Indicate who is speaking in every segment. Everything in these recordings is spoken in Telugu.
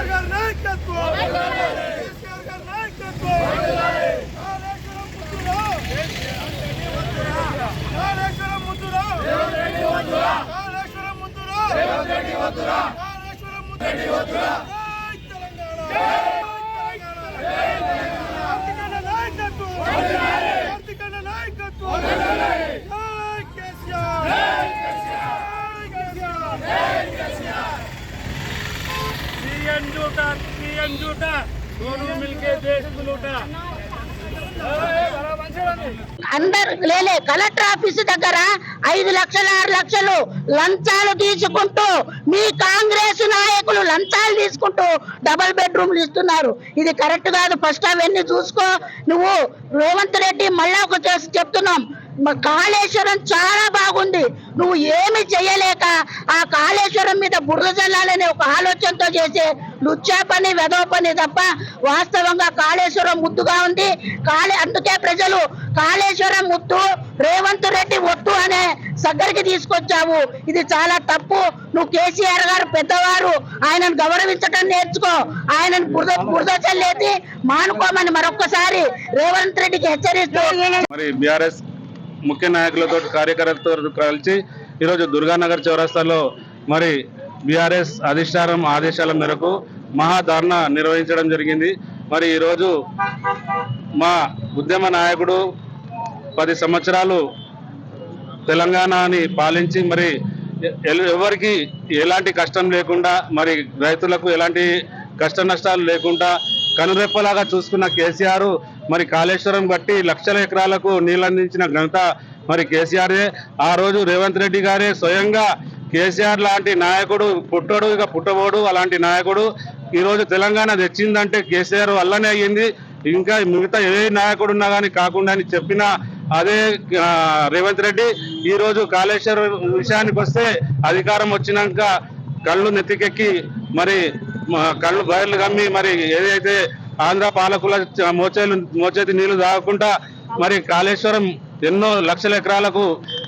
Speaker 1: కేసీఆర్ గారి నాయకత్వం కేసీఆర్ గారి నాయకత్వం కాళేశ్వరం ముద్దురా కాళేశ్వరం ముద్దురా కాళేశ్వరం ముద్దురా కాళేశ్వరం ముద్దురా జై తెలంగాణ జై తెలంగాణ కార్తికేయ నాయకత్వం కార్తికేయ నాయకత్వం జై కేసీఆర్ జై కేసీఆర్
Speaker 2: सीएम झूठा सीएम झूठा दोनों मिलके देश को लूटा
Speaker 3: అందరు లేలే కలెక్టర్ ఆఫీస్ దగ్గర ఐదు లక్షల ఆరు లక్షలు లంచాలు తీసుకుంటూ మీ కాంగ్రెస్ నాయకులు లంచాలు తీసుకుంటూ డబల్ బెడ్రూమ్లు ఇస్తున్నారు ఇది కరెక్ట్ కాదు ఫస్ట్ అవన్నీ చూసుకో నువ్వు రేవంత్ రెడ్డి మళ్ళా ఒక చేసి చెప్తున్నాం మ- కాళేశ్వరం చాలా బాగుంది. నువ్వు ఏమి చేయలేక ఆ కాళేశ్వరం మీద బురద చల్లాలనే ఒక ఆలోచనతో చేసే లుచ్చా పని వెదవ పని తప్ప వాస్తవంగా కాళేశ్వరం ముద్దుగా ఉంది. కాళే అందుకే ప్రజలు కాళేశ్వరం ముద్దు రేవంత్ రెడ్డి ఒత్తు అనే సగ్గరికి తీసుకొచ్చావు. ఇది చాలా తప్పు. నువ్వు కేసీఆర్ గారు పెద్దవారు. ఆయనను గౌరవించటం నేర్చుకో. ఆయనను బురద బురద చల్లేసి మానుకోమని మరొక్కసారి రేవంత్ రెడ్డికి హెచ్చరిస్తూ
Speaker 4: మరి బీఆర్ఎస్ ముఖ్య నాయకులతో కార్యకర్తలతో కలిసి ఈరోజు దుర్గానగర్ చౌరస్తాలో మరి బీఆర్ఎస్ అధిష్టానం ఆదేశాల మేరకు మహాధారణ నిర్వహించడం జరిగింది. మరి ఈరోజు మా ఉద్యమ నాయకుడు పది సంవత్సరాలు తెలంగాణని పాలించి మరి ఎవరికి ఎలాంటి కష్టం లేకుండా మరి రైతులకు ఎలాంటి కష్ట నష్టాలు లేకుండా కనురెప్పలాగా చూసుకున్న కేసీఆర్ మరి కాళేశ్వరం బట్టి లక్షల ఎకరాలకు నీళ్ళందించిన ఘనత మరి కేసీఆర్ఏ ఆ రోజు రేవంత్ రెడ్డి గారే స్వయంగా కేసీఆర్ లాంటి నాయకుడు పుట్టడు ఇక పుట్టబోడు అలాంటి నాయకుడు. ఈరోజు తెలంగాణ తెచ్చిందంటే కేసీఆర్ వల్లనే అయ్యింది. ఇంకా మిగతా ఏ నాయకుడు ఉన్నా కానీ కాకుండా అని చెప్పిన అదే రేవంత్ రెడ్డి. ఈరోజు కాళేశ్వరం విషయానికి వస్తే అధికారం వచ్చినాక కళ్ళు నెత్తికెక్కి మరి కళ్ళు బయర్లు కమ్మి మరి ఏదైతే ఆంధ్ర పాలకుల మోచేలు మోచేతి నీళ్ళు తాగకుండా మరి కాళేశ్వరం ఎన్నో లక్షల ఎకరాలకు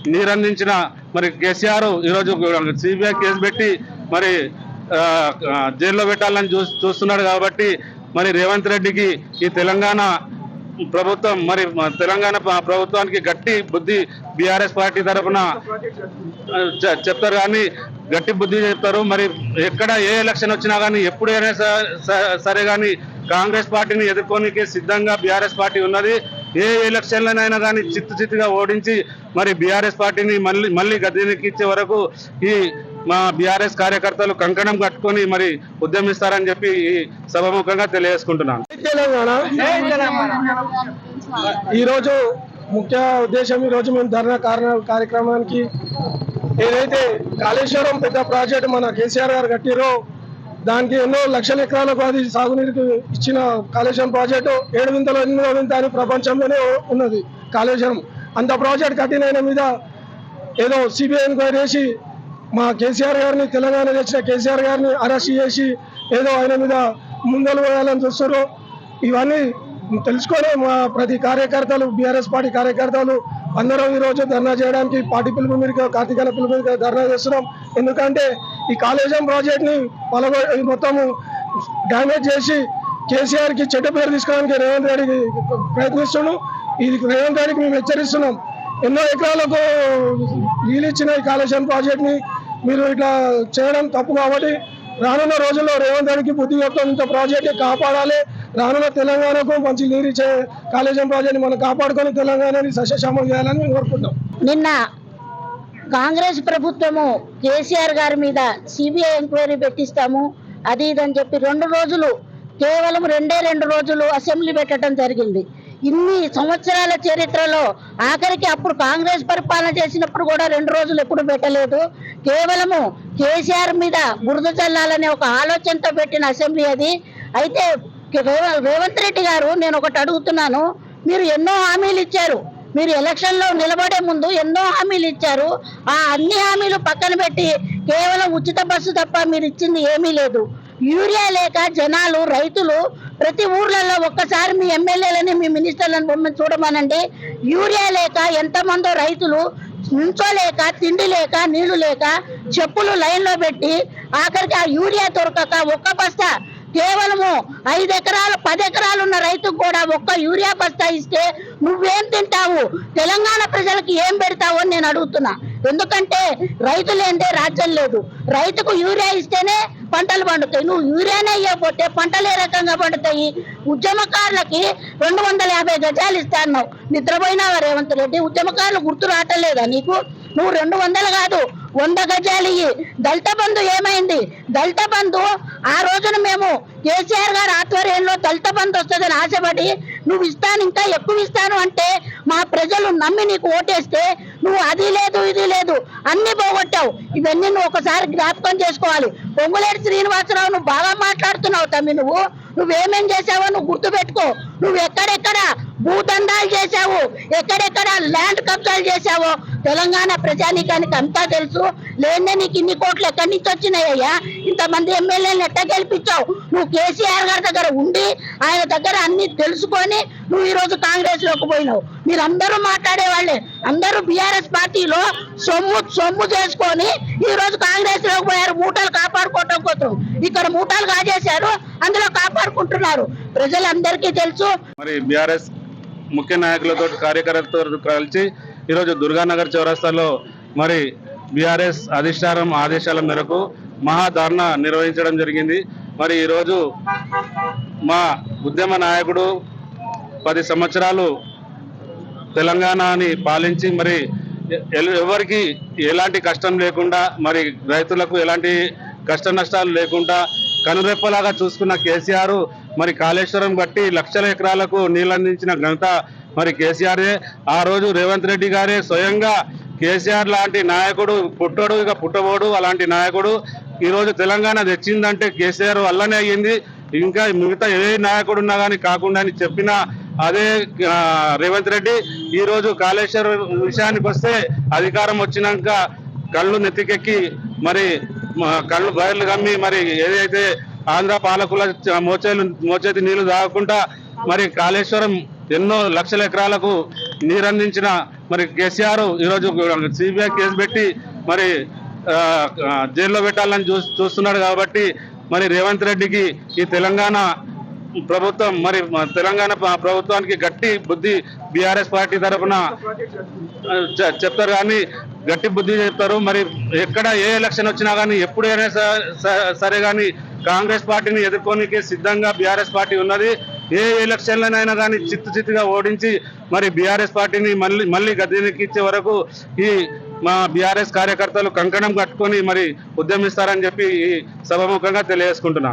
Speaker 4: నీరందించిన మరి కేసీఆర్ ఈరోజు సిబిఐ కేసు పెట్టి మరి జైల్లో పెట్టాలని చూ చూస్తున్నాడు కాబట్టి మరి రేవంత్ రెడ్డికి ఈ తెలంగాణ ప్రభుత్వం మరి తెలంగాణ ప్రభుత్వానికి గట్టి బుద్ధి బీఆర్ఎస్ పార్టీ తరఫున చె- చెప్తారు కానీ గట్టి బుద్ధి చెప్తారు. మరి ఎక్కడ ఏ ఎలక్షన్ వచ్చినా కానీ ఎప్పుడైనా స- స- సరే కానీ కాంగ్రెస్ పార్టీని ఎదుర్కోనికే సిద్ధంగా బీఆర్ఎస్ పార్టీ ఉన్నది. ఏ ఎలక్షన్లనైనా కానీ చిత్తు చిత్తుగా ఓడించి మరి బీఆర్ఎస్ పార్టీని మళ్ళీ మళ్ళీ గద్దెనెక్కించే వరకు ఈ మా బీఆర్ఎస్ కార్యకర్తలు కంకణం కట్టుకొని మరి ఉద్యమిస్తారని చెప్పి ఈ సభముఖంగా తెలియజేసుకుంటున్నాను.
Speaker 1: ఈరోజు ముఖ్య ఉద్దేశం ఈరోజు మేము ధర్నా కారణ కార్యక్రమానికి ఏదైతే కాళేశ్వరం పెద్ద ప్రాజెక్టు మన కేసీఆర్ గారు కట్టిరో దానికి ఎన్నో లక్షల ఎకరాలకు అది సాగునీరుకి ఇచ్చిన కాళేశ్వరం ప్రాజెక్టు ఏడు వింతలు ఎనిమిదో వింత అని ప్రపంచంలోనే ఉన్నది కాళేశ్వరం. అంత ప్రాజెక్ట్ కఠిన ఆయన మీద ఏదో సిబిఐ ఎంక్వైరీ చేసి మా కేసీఆర్ గారిని తెలంగాణ తెచ్చిన కేసీఆర్ గారిని అరెస్ట్ చేసి ఏదో ఆయన మీద ముందలు వేయాలని చూస్తారు ఇవన్నీ తెలుసుకొని మా ప్రతి కార్యకర్తలు బీఆర్ఎస్ పార్టీ కార్యకర్తలు అందరం ఈ రోజు ధర్నా చేయడానికి పార్టీ పిలుపు మీద కార్తీకాల పిలుపు మీద ధర్నా చేస్తున్నాం. ఎందుకంటే ఈ కాళేజం ప్రాజెక్ట్ని పలగొ మొత్తము డ్యామేజ్ చేసి కేసీఆర్కి చెడ్డ పేరు తీసుకోవడానికి రేవంత్ రెడ్డికి ప్రయత్నిస్తున్నాం. ఇది రేవంత్ రెడ్డికి మేము హెచ్చరిస్తున్నాం. ఎన్నో ఎకరాలకు వీలిచ్చిన ఇచ్చిన ఈ కాళేశ్వరం ప్రాజెక్ట్ని మీరు ఇట్లా చేయడం తప్పు కాబట్టి రానున్న రోజుల్లో రేవంత్ రెడ్డికి బుద్ధి చెప్తాం. ఇంత ప్రాజెక్ట్ని కాపాడాలి. రానున్న తెలంగాణకు మంచి నీరు ఇచ్చే కాళేశ్వరం ప్రాజెక్ట్ని మనం కాపాడుకొని తెలంగాణని సస్యశామం చేయాలని కోరుకుంటాం
Speaker 3: నిన్న కాంగ్రెస్ ప్రభుత్వము కేసీఆర్ గారి మీద సిబిఐ ఎంక్వైరీ పెట్టిస్తాము అది ఇది అని చెప్పి రెండు రోజులు కేవలం రెండే రెండు రోజులు అసెంబ్లీ పెట్టడం జరిగింది. ఇన్ని సంవత్సరాల చరిత్రలో ఆఖరికి అప్పుడు కాంగ్రెస్ పరిపాలన చేసినప్పుడు కూడా రెండు రోజులు ఎప్పుడు పెట్టలేదు. కేవలము కేసీఆర్ మీద బురద చల్లాలనే ఒక ఆలోచనతో పెట్టిన అసెంబ్లీ అది. అయితే రేవంత్ రెడ్డి గారు నేను ఒకటి అడుగుతున్నాను మీరు ఎన్నో హామీలు ఇచ్చారు. మీరు ఎలక్షన్లో నిలబడే ముందు ఎన్నో హామీలు ఇచ్చారు. ఆ అన్ని హామీలు పక్కన పెట్టి కేవలం ఉచిత బస్సు తప్ప మీరు ఇచ్చింది ఏమీ లేదు. యూరియా లేక జనాలు రైతులు ప్రతి ఊర్లలో ఒక్కసారి మీ ఎమ్మెల్యేలని మీ మినిస్టర్లను పొమ్మని చూడమనండి. యూరియా లేక ఎంతమందో రైతులు నుంచోలేక తిండి లేక నీళ్ళు లేక చెప్పులు లైన్లో పెట్టి ఆఖరికి ఆ యూరియా దొరకక ఒక్క బస్తా కేవలము ఐదు ఎకరాలు పది ఎకరాలు ఉన్న రైతుకు కూడా ఒక్క యూరియా బస్తా ఇస్తే నువ్వేం తింటావు? తెలంగాణ ప్రజలకు ఏం పెడతావు అని నేను అడుగుతున్నా. ఎందుకంటే రైతు లేదే రాజ్యం లేదు. రైతుకు యూరియా ఇస్తేనే పంటలు పండుతాయి. నువ్వు యూరియానే ఇవ్వకపోతే పంటలు ఏ రకంగా పండుతాయి? ఉద్యమకారులకి రెండు వందల యాభై గజాలు ఇస్తాను నిద్రపోయినావా రేవంత్ రెడ్డి? ఉద్యమకారులు గుర్తు రావటం లేదా నీకు? నువ్వు రెండు వందలు కాదు వంద గజాలు దళిత బంధు ఏమైంది? దళిత బంధు ఆ రోజున మేము కేసీఆర్ గారి ఆధ్వర్యంలో దళిత బంధు వస్తుందని ఆశపడి నువ్వు ఇస్తాను ఇంకా ఎక్కువ ఇస్తాను అంటే మా ప్రజలు నమ్మి నీకు ఓటేస్తే నువ్వు అది లేదు ఇది లేదు అన్ని పోగొట్టావు. ఇవన్నీ నువ్వు ఒకసారి జ్ఞాపకం చేసుకోవాలి. పొంగులేటి శ్రీనివాసరావు నువ్వు బాగా మాట్లాడుతున్నావు తమ్మి నువ్వు. నువ్వేమేం చేసావో నువ్వు గుర్తు పెట్టుకో నువ్వు ఎక్కడెక్కడ భూదండాలు చేశావు. ఎక్కడెక్కడ ల్యాండ్ కబ్జాలు చేశావో తెలంగాణ ప్రజానీకానికి అంతా తెలుసు. లేదే నీకు ఇన్ని కోట్లు ఎక్కడి నుంచి వచ్చినాయ్యా? ఇంతమంది ఎమ్మెల్యేలను ఎట్ట గెలిపించావు? నువ్వు కేసీఆర్ గారి దగ్గర ఉండి ఆయన దగ్గర అన్ని తెలుసుకొని నువ్వు ఈరోజు కాంగ్రెస్లోకి పోయినావు. మీరందరూ మాట్లాడేవాళ్ళే. అందరూ బీఆర్ఎస్ పార్టీలో సొమ్ము సొమ్ము చేసుకొని ఈ రోజు కాంగ్రెస్లోకి పోయారు. మూటలు కాపాడుకోవటం కోసం. ఇక్కడ మూటలు కాజేశారు. అందులో కాపాడుకుంటున్నారు. ప్రజలందరికీ తెలుసు.
Speaker 4: మరి బీఆర్ఎస్ ముఖ్య నాయకులతో కార్యకర్తలతో కలిసి ఈరోజు దుర్గానగర్ చౌరస్తాలో మరి బీఆర్ఎస్ అధిష్టానం ఆదేశాల మేరకు మహాధారణ నిర్వహించడం జరిగింది. మరి ఈరోజు మా ఉద్యమ నాయకుడు పది సంవత్సరాలు తెలంగాణని పాలించి మరి ఎవరికి ఎలాంటి కష్టం లేకుండా మరి రైతులకు ఎలాంటి కష్ట నష్టాలు లేకుండా కనురెప్పలాగా చూసుకున్న కేసీఆర్ మరి కాళేశ్వరం బట్టి లక్షల ఎకరాలకు నీళ్ళందించిన ఘనత మరి కేసీఆర్ఏ ఆ రోజు రేవంత్ రెడ్డి గారే స్వయంగా కేసీఆర్ లాంటి నాయకుడు పుట్టడు ఇక పుట్టబోడు అలాంటి నాయకుడు. ఈరోజు తెలంగాణ తెచ్చిందంటే కేసీఆర్ వల్లనే అయ్యింది. ఇంకా మిగతా ఏ నాయకుడు ఉన్నా కానీ కాకుండా అని చెప్పిన అదే రేవంత్ రెడ్డి. ఈరోజు కాళేశ్వర కాళేశ్వరం విషయానికి వస్తే అధికారం వచ్చినాక కళ్ళు నెత్తికెక్కి మరి కళ్ళు బయలు కమ్మి మరి ఏదైతే ఆంధ్ర పాలకుల మోచేలు మోచేతి నీళ్ళు తాగకుండా మరి కాళేశ్వరం ఎన్నో లక్షల ఎకరాలకు నీరందించిన మరి కేసీఆర్ ఈరోజు సిబిఐ కేసు పెట్టి మరి జైల్లో పెట్టాలని చూ చూస్తున్నాడు కాబట్టి మరి రేవంత్ రెడ్డికి ఈ తెలంగాణ ప్రభుత్వం మరి తెలంగాణ ప్రభుత్వానికి గట్టి బుద్ధి బీఆర్ఎస్ పార్టీ తరఫున చెప్తారు కానీ గట్టి బుద్ధి చెప్తారు. మరి ఎక్కడ ఏ ఎలక్షన్ వచ్చినా కానీ ఎప్పుడైనా స- సరే కానీ కాంగ్రెస్ పార్టీని ఎదుర్కోనికి సిద్ధంగా బీఆర్ఎస్ పార్టీ ఉన్నది. ఏ ఎలక్షన్లనైనా కానీ చిత్తు చిత్తుగా ఓడించి మరి బీఆర్ఎస్ పార్టీని మళ్ళీ మళ్ళీ గద్దెనెక్కించే వరకు ఈ మా బీఆర్ఎస్ కార్యకర్తలు కంకణం కట్టుకొని మరి ఉద్యమిస్తారని చెప్పి ఈ సభముఖంగా తెలియజేసుకుంటున్నాను.